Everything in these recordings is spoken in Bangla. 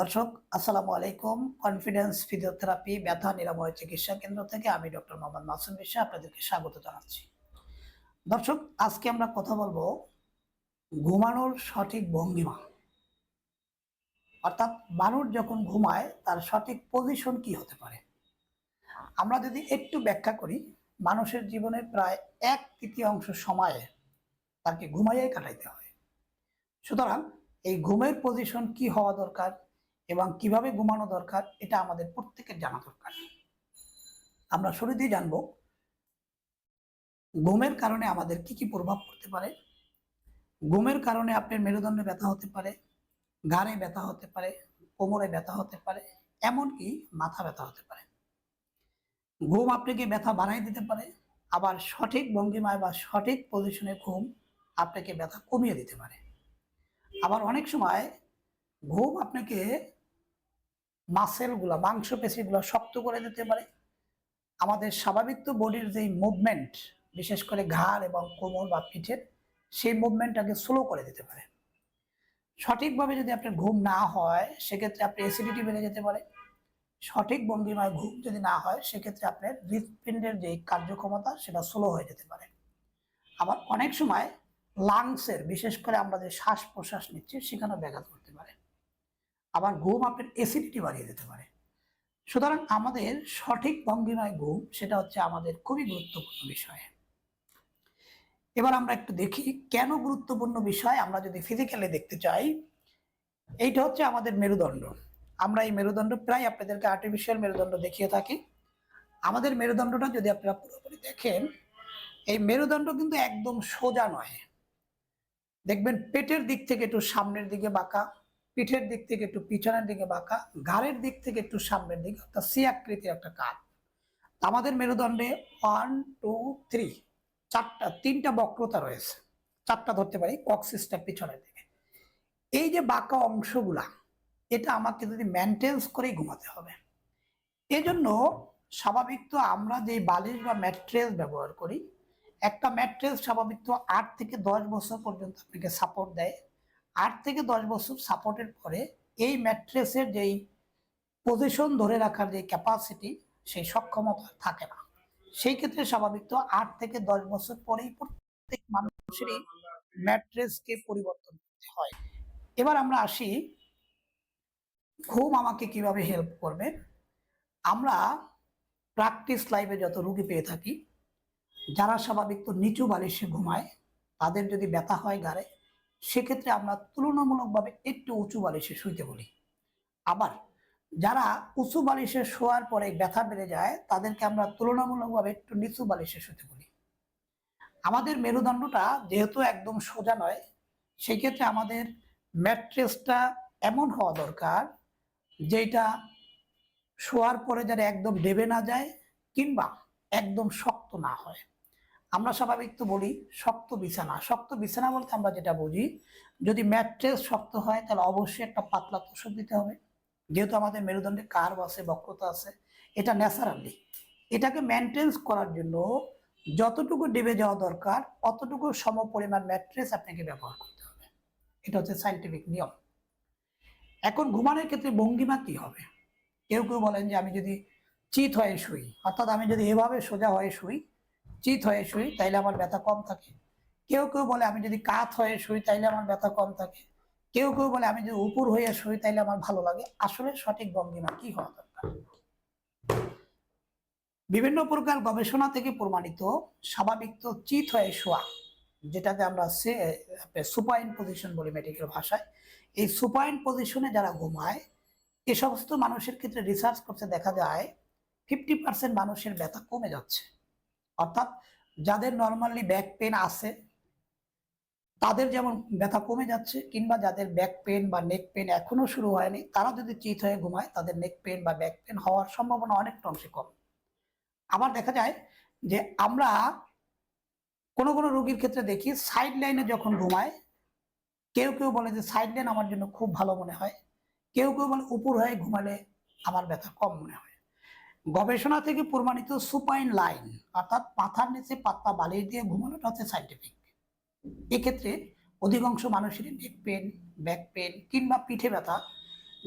দর্শক, আসসালামু আলাইকুম। কনফিডেন্স ফিজিওথেরাপি ব্যথা, নিরাময় চিকিৎসা কেন্দ্র থেকে আমি ডক্টর মোহাম্মদ মাসুম বিশ্বাস আপনাদেরকে স্বাগত জানাচ্ছি। দর্শক, আজকে আমরা কথা বলব ঘুমানোর সঠিক ভঙ্গিমা। অর্থাৎ মানুষ যখন ঘুমায়, তার সঠিক পজিশন কি হতে পারে? আমরা যদি একটু ব্যাখ্যা করি, মানুষের জীবনের প্রায় এক তৃতীয়াংশ সময়ে তাকে ঘুমাইয়াই কাটাইতে হয়। সুতরাং এই ঘুমের পজিশন কি হওয়া দরকার? এবং কীভাবে ঘুমানো দরকার, এটা আমাদের প্রত্যেকের জানা দরকার। আমরা শুরুতেই জানব, ঘুমের কারণে আমাদের কি কি প্রভাব পড়তে পারে? ঘুমের কারণে আপনার মেরুদণ্ডে ব্যথা হতে পারে, ঘাড়ে ব্যথা হতে পারে, কোমরে ব্যথা হতে পারে, এমনকি মাথা ব্যথা হতে পারে। ঘুম আপনাকে ব্যথা বাড়াই দিতে পারে, আবার সঠিক ভঙ্গিমায় বা সঠিক পজিশনে ঘুম আপনাকে ব্যথা কমিয়ে দিতে পারে। আবার অনেক সময় ঘুম আপনাকে মাসেলগুলো মাংস পেশিগুলো শক্ত করে দিতে পারে। আমাদের স্বাভাবিক তো বডির যে মুভমেন্ট বিশেষ করে ঘাড় এবং কোমর বা পিঠের, সেই মুভমেন্টটাকে স্লো করে দিতে পারে। সঠিকভাবে যদি আপনার ঘুম না হয়, সেক্ষেত্রে আপনি অ্যাসিডিটি বেড়ে যেতে পারে। সঠিক ভঙ্গিমায় ঘুম যদি না হয়, সেক্ষেত্রে আপনার হৃৎপিণ্ডের যে কার্যক্ষমতা, সেটা স্লো হয়ে যেতে পারে। আবার অনেক সময় লাংসের বিশেষ করে আমরা যে শ্বাস প্রশ্বাস নিচ্ছি, সেখানেও ব্যাঘাত পারে আবার ঘুম আপনার অ্যাসিডিটি বাড়িয়ে দিতে পারে। সুতরাং আমাদের সঠিক ভঙ্গিমায় ঘুম, সেটা হচ্ছে আমাদের খুবই গুরুত্বপূর্ণ বিষয়। এবার আমরা একটু দেখি কেন গুরুত্বপূর্ণ বিষয়, আমরা যদি ফিজিক্যালি দেখতে চাই, এইটা হচ্ছে আমাদের মেরুদণ্ড। আমরা এই মেরুদণ্ড প্রায় আপনাদেরকে আর্টিফিশিয়াল মেরুদণ্ড দেখিয়ে থাকি। আমাদের মেরুদণ্ডটা যদি আপনারা পুরোপুরি দেখেন, এই মেরুদণ্ড কিন্তু একদম সোজা নয়। দেখবেন পেটের দিক থেকে একটু সামনের দিকে বাঁকা পিঠের দিক থেকে একটু পিছনের দিকে বাঁকা, ঘাড়ের দিক থেকে একটু সামনের দিকে, অর্থাৎ সি আকৃতির একটা কাপ। আমাদের মেরুদণ্ডে ওয়ান টু থ্রি চারটা, তিনটা বক্রতা রয়েছে। চারটা ধরতে পারি কক্সিসটা পিছনের দিকে। এই যে বাঁকা অংশগুলা, এটা আমাকে যদি মেনটেন্স করেই ঘুমাতে হবে। এজন্য স্বাভাবিক তো আমরা যে বালিশ বা ম্যাট্রেস ব্যবহার করি, একটা ম্যাট্রেস স্বাভাবিক তো আট থেকে দশ বছর পর্যন্ত আপনাকে সাপোর্ট দেয়। আট থেকে দশ বছর সাপোর্টের পরে এই ম্যাট্রেসের যেই পজিশন ধরে রাখার যে ক্যাপাসিটি সেই সক্ষমতা থাকে না। সেই ক্ষেত্রে স্বাভাবিক তো আট থেকে দশ বছর পরেই প্রত্যেক মানুষেরই ম্যাট্রেসকে পরিবর্তন করতে হয়। এবার আমরা আসি, ঘুম আমাকে কীভাবে হেল্প করবে? আমরা প্র্যাকটিস লাইফে যত রুগী পেয়ে থাকি, যারা স্বাভাবিক তো নিচু বালিশে ঘুমায়, তাদের যদি ব্যথা হয় গাড়ে সেক্ষেত্রে আমরা তুলনামূলকভাবে একটু উঁচু বালিশে শুইতে বলি। আবার যারা উঁচু বালিশে শোয়ার পরে ব্যথা বেড়ে যায়, তাদেরকে আমরা তুলনামূলকভাবে একটু নিচু বালিশে শুতে বলি। আমাদের মেরুদণ্ডটা যেহেতু একদম সোজা নয়, সেক্ষেত্রে আমাদের ম্যাট্রেসটা এমন হওয়া দরকার যেটা শোয়ার পরে যেন একদম ডেবে না যায় কিংবা একদম শক্ত না হয়। আমরা স্বাভাবিক তো বলি শক্ত বিছানা। শক্ত বিছানা বলতে আমরা যেটা বুঝি, যদি ম্যাট্রেস শক্ত হয় তাহলে অবশ্যই একটা পাতলা তোষক দিতে হবে। যেহেতু আমাদের মেরুদণ্ডে কার্ভ আছে, বক্রতা আছে, এটা ন্যাচারালি। এটাকে মেনটেন্স করার জন্য যতটুকু ডেবে যাওয়া দরকার, অতটুকু সম পরিমাণ ম্যাট্রেস আপনাকে ব্যবহার করতে হবে। এটা হচ্ছে সাইন্টিফিক নিয়ম। এখন ঘুমানোর ক্ষেত্রে ভঙ্গিমা কি হবে? কেউ কেউ বলেন যে আমি যদি চিত হয়ে শুই, অর্থাৎ আমি যদি এভাবে সোজা হয়ে শুই চিত হয়ে শুই, তাইলে আমার ব্যথা কম থাকে। কেউ কেউ বলে, আমি যদি কাত হয়ে শুই, তাইলে আমার ব্যথা কম থাকে। কেউ কেউ বলে, আমি যদি উপর হয়ে শুই, তাইলে আমার ভালো লাগে। আসলে সঠিক ভঙ্গিমা কি হওয়া দরকার? বিভিন্ন প্রকার গবেষণা থেকে প্রমাণিত স্বাভাবিক তো চিত হয়ে শোয়া, যেটাকে আমরা সুপাইন পজিশন বলি মেডিকেল ভাষায়। এই সুপাইন পজিশনে যারা ঘুমায়, এ সমস্ত মানুষের ক্ষেত্রে রিসার্চ করতে দেখা যায় ফিফটি পার্সেন্ট মানুষের ব্যথা কমে যাচ্ছে। অর্থাৎ যাদের নর্মালি ব্যাক পেন আছে, তাদের যেমন ব্যথা কমে যাচ্ছে কিংবা যাদের ব্যাক পেন বা নেক পেন এখনও শুরু হয়নি, তারা যদি চিত হয়ে ঘুমায়, তাদের নেক পেন বা ব্যাক পেন হওয়ার সম্ভাবনা অনেকটা অংশে কম। আবার দেখা যায় যে আমরা কোনো কোনো রোগীর ক্ষেত্রে দেখি সাইড লাইনে যখন ঘুমায়, কেউ কেউ বলে যে সাইড লাইন আমার জন্য খুব ভালো মনে হয়, কেউ কেউ বলে উপর হয়ে ঘুমালে আমার ব্যথা কম মনে হয়। গবেষণা থেকে প্রমাণিত সুপাইন লাইন অর্থাৎ পাথার নিচে পাত্তা বালিয়ে দিয়ে ঘুমানোটা হচ্ছে সাইন্টিফিক এক্ষেত্রে অধিকাংশ মানুষেরই নেক পেন ব্যাক পেন কিংবা পিঠে ব্যথা,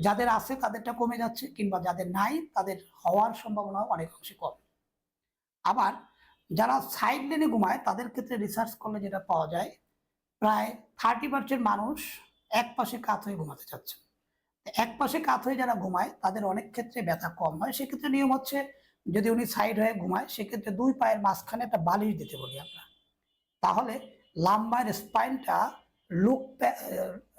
যাদের আছে তাদেরটা কমে যাচ্ছে কিংবা যাদের নাই তাদের হওয়ার সম্ভাবনা অনেক অংশে কম। আবার যারা সাইড লেনে ঘুমায় তাদের ক্ষেত্রে রিসার্চ করলে যেটা পাওয়া যায়, প্রায় থার্টি পার্সেন্ট মানুষ এক পাশে কাত হয়ে ঘুমাতে চাচ্ছে। এক পাশে কাত হয়ে যারা ঘুমায়, তাদের অনেক ক্ষেত্রে ব্যথা কম হয়। সেক্ষেত্রে নিয়ম হচ্ছে, যদি উনি সাইড হয়ে ঘুমায়, সেক্ষেত্রে দুই পায়ের মাঝখানে একটা বালিশ দিতে বলি আমরা। তাহলে লাম্বার স্পাইনটা লুক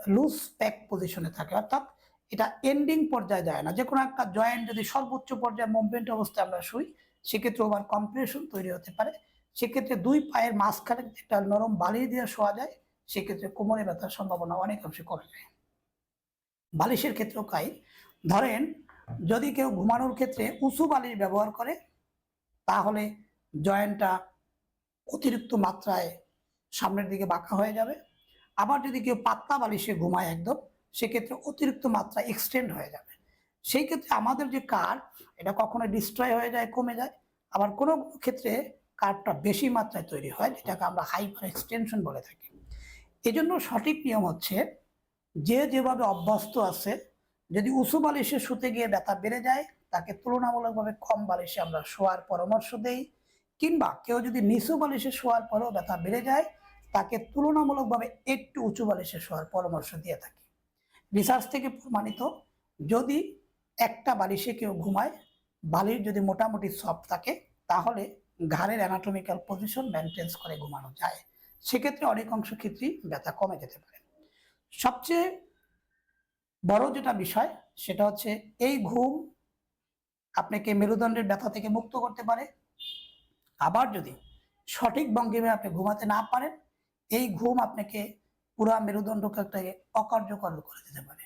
লুজ প্যাক পজিশনে থাকে। অর্থাৎ এটা এন্ডিং পর্যায়ে যায় না। যে কোনো একটা জয়েন্ট যদি সর্বোচ্চ পর্যায়ে মুভমেন্ট অবস্থায় আমরা শুই, সেক্ষেত্রে ওভার কম্প্রেশন তৈরি হতে পারে। সেক্ষেত্রে দুই পায়ের মাঝখানে একটা নরম বালিশ দিয়ে শোয়া যায়, সেক্ষেত্রে কোমরে ব্যথার সম্ভাবনা অনেক অংশে কমে যায়। বালিশের ক্ষেত্রেও কাই ধরেন, যদি কেউ ঘুমানোর ক্ষেত্রে উঁচু বালিশ ব্যবহার করে, তাহলে জয়েন্টটা অতিরিক্ত মাত্রায় সামনের দিকে বাঁকা হয়ে যাবে। আবার যদি কেউ পাতলা বালিশে ঘুমায় একদম, সেক্ষেত্রে অতিরিক্ত মাত্রা এক্সটেন্ড হয়ে যাবে। সেই ক্ষেত্রে আমাদের যে কার্ভ এটা কখনো ডিস্ট্রয় হয়ে যায়, কমে যায়। আবার কোনো ক্ষেত্রে কার্ভটা বেশি মাত্রায় তৈরি হয়, যেটাকে আমরা হাইপার এক্সটেনশন বলে থাকি। এজন্য সঠিক নিয়ম হচ্ছে যে যেভাবে অভ্যস্ত আছে, যদি উঁচু বালিশে শুতে গিয়ে ব্যথা বেড়ে যায়, তাকে তুলনামূলকভাবে কম বালিশে আমরা শোয়ার পরামর্শ দেই। কিংবা কেউ যদি নিচু বালিশে শোয়ার পরেও ব্যথা বেড়ে যায়, তাকে তুলনামূলকভাবে একটু উঁচু বালিশে শোয়ার পরামর্শ দিয়ে থাকি। রিসার্চ থেকে প্রমাণিত, যদি একটা বালিশে কেউ ঘুমায় বালির যদি মোটামুটি সফট থাকে, তাহলে ঘাড়ের অ্যানাটমিক্যাল পজিশন মেনটেন্স করে ঘুমানো যায়। সেক্ষেত্রে অনেক অংশ ক্ষেত্রেই ব্যথা কমে যেতে পারে। সবচেয়ে বড় যেটা বিষয়, সেটা হচ্ছে এই ঘুম আপনাকে মেরুদণ্ডের ব্যথা থেকে মুক্ত করতে পারে। আবার যদি সঠিক ভঙ্গিমে আপনি ঘুমাতে না পারেন, এই ঘুম আপনাকে পুরা মেরুদণ্ডকে অকার্যকর করে দিতে পারে।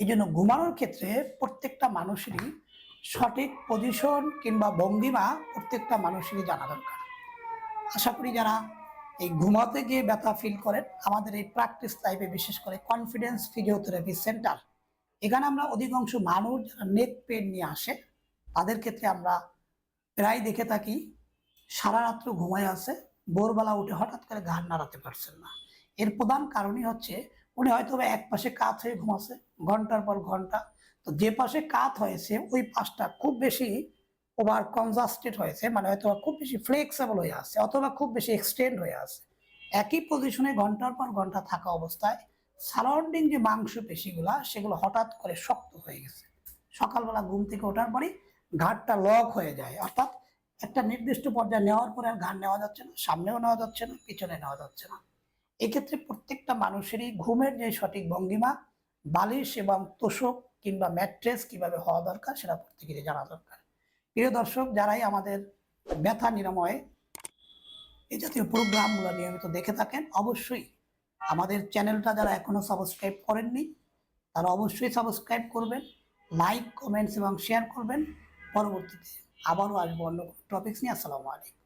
এই জন্য ঘুমানোর ক্ষেত্রে প্রত্যেকটা মানুষেরই সঠিক পজিশন কিংবা ভঙ্গিমা প্রত্যেকটা মানুষেরই জানা দরকার। আশা করি যারা এই ঘুমাতে গিয়ে ব্যথা ফিল করেন, আমাদের এই প্র্যাকটিস লাইফে বিশেষ করে কনফিডেন্স ফিজিওথেরাপি সেন্টার এখানে আমরা অধিকাংশ মানুষ যারা নেক পেন নিয়ে আসে, তাদের ক্ষেত্রে আমরা প্রায় দেখে থাকি, সারা রাত্র ঘুমায় আছে, ভোরবেলা উঠে হঠাৎ করে ঘাড় নাড়াতে পারছেন না। এর প্রধান কারণই হচ্ছে, উনি হয়তো এক পাশে কাত হয়ে ঘুমাচ্ছে, ঘণ্টার পর ঘণ্টা। তো যে পাশে কাত হয়েছে, ওই পাশটা খুব বেশি ওভার কনজাস্টেড হয়েছে মানে হয়তো খুব বেশি ফ্লেক্সিবল হয়ে আছে, অথবা খুব বেশি এক্সটেন্ড হয়ে আছে। একই পজিশনে ঘণ্টার পর ঘণ্টা থাকা অবস্থায় সারাউন্ডিং যে মাংস পেশিগুলা সেগুলো হঠাৎ করে শক্ত হয়ে গেছে। সকালবেলা ঘুম থেকে ওঠার পরই ঘাটটা লক হয়ে যায়, অর্থাৎ একটা নির্দিষ্ট পর্যায়ে নেওয়ার পরে আর ঘাড় নেওয়া যাচ্ছে না, সামনেও নেওয়া যাচ্ছে না, পিছনে নেওয়া যাচ্ছে না। এক্ষেত্রে প্রত্যেকটা মানুষেরই ঘুমের যে সঠিক ভঙ্গিমা, বালিশ এবং তোষক কিংবা ম্যাট্রেস কীভাবে হওয়া দরকার, সেটা প্রত্যেকেরই জানা দরকার। প্রিয় দর্শক, যারাই আমাদের ব্যথা নিরাময়ে এই জাতীয় প্রোগ্রামগুলো নিয়মিত দেখে থাকেন, অবশ্যই আমাদের চ্যানেলটা যারা এখনও সাবস্ক্রাইব করেননি, তারা অবশ্যই সাবস্ক্রাইব করবেন লাইক কমেন্টস এবং শেয়ার করবেন। পরবর্তীতে আবারও আসব অন্য টপিক্স নিয়ে। আসসালামু আলাইকুম।